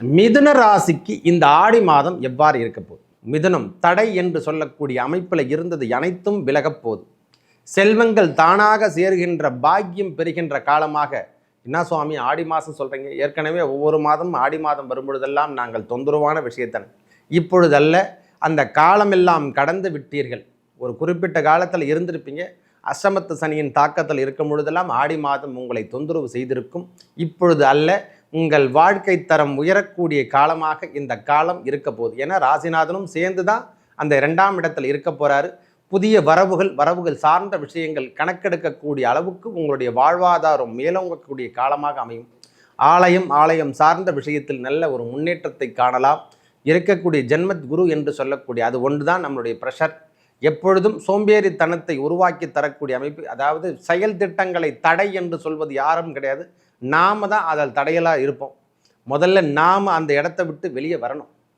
மிதுன ராசிக்கு இந்த ஆடி மாதம் எவ்வாறு இருக்க போகுது? மிதுனம் தடை என்று சொல்லக்கூடிய அமைப்பில் இருந்தது அனைத்தும் விலகப் போகுது. செல்வங்கள் தானாக சேருகின்ற பாக்கியம் பெறுகின்ற காலமாக. என்ன சுவாமி ஆடி மாதம் சொல்கிறீங்க ஏற்கனவே ஒவ்வொரு மாதம் ஆடி மாதம் வரும்பொழுதெல்லாம் நாங்கள் தொந்தரவான விஷயத்தன. இப்பொழுதல்ல அந்த காலமெல்லாம் கடந்து விட்டீர்கள். ஒரு குறிப்பிட்ட காலத்தில் இருந்திருப்பீங்க. அஷ்டமத்து சனியின் தாக்கத்தில் இருக்கும் பொழுதெல்லாம் ஆடி மாதம் உங்களை தொந்தரவு செய்திருக்கும். இப்பொழுது அல்ல உங்கள் வாழ்க்கை தரம் உயரக்கூடிய காலமாக இந்த காலம் இருக்க போகுது. ஏன்னா ராசிநாதனும் சேர்ந்து தான் அந்த இரண்டாம் இடத்தில் இருக்க போகிறாரு புதிய வரவுகள் வரவுகள் சார்ந்த விஷயங்கள் கணக்கெடுக்கக்கூடிய அளவுக்கு உங்களுடைய வாழ்வாதாரம் மேலோங்கக்கூடிய காலமாக அமையும். ஆலயம் ஆலயம் சார்ந்த விஷயத்தில் நல்ல ஒரு முன்னேற்றத்தை காணலாம். இருக்கக்கூடிய ஜென்மத் குரு என்று சொல்லக்கூடிய அது ஒன்று தான் நம்மளுடைய ப்ரெஷர். எப்பொழுதும் சோம்பேறித்தனத்தை உருவாக்கி தரக்கூடிய அமைப்பு. அதாவது செயல் திட்டங்களை தடை என்று சொல்வது யாரும் கிடையாது. நாம் தான் அதில் தடையலாக இருப்போம். முதல்ல நாம் அந்த இடத்த விட்டு வெளியே வரணும்.